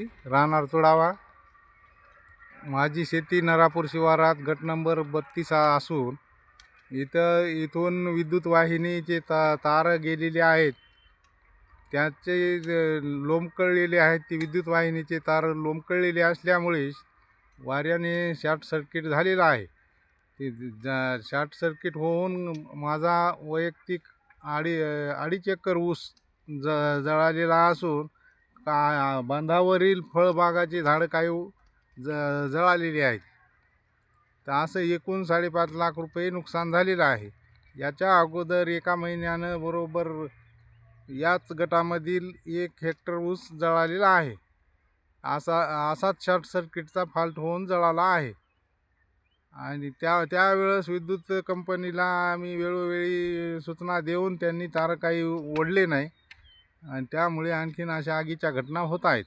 राहणार चुडावा. माझी शेती नरापूर शिवारात गट नंबर बत्तीस असून इथं इथून विद्युत वाहिनीचे ता तार गेलेले आहेत. त्याचे ज- लोंबकळलेले आहेत ती विद्युत वाहिनीचे तार लोंबकळलेले असल्यामुळे वाऱ्याने शॉर्ट सर्किट झालेलं आहे. ते जा शॉर्ट सर्किट होऊन माझा वैयक्तिक अडी अडीच एकर ऊस ज जळालेला असून का बांधावरील फळबागाची झाडं काही ज जळालेली आहेत. तर असं एकूण साडेपाच लाख रुपये नुकसान झालेलं आहे. याच्या अगोदर एका महिन्यानं बरोबर याच गटामधील एक हेक्टर ऊस जळालेला आहे. असा असाच शॉर्ट सर्किटचा फॉल्ट होऊन जळाला आहे. आणि त्या त्यावेळेस विद्युत कंपनीला आम्ही वेळोवेळी सूचना देऊन त्यांनी तार काही ओढले नाही. आणि त्यामुळे आणखीन अशा आगीच्या घटना होत आहेत.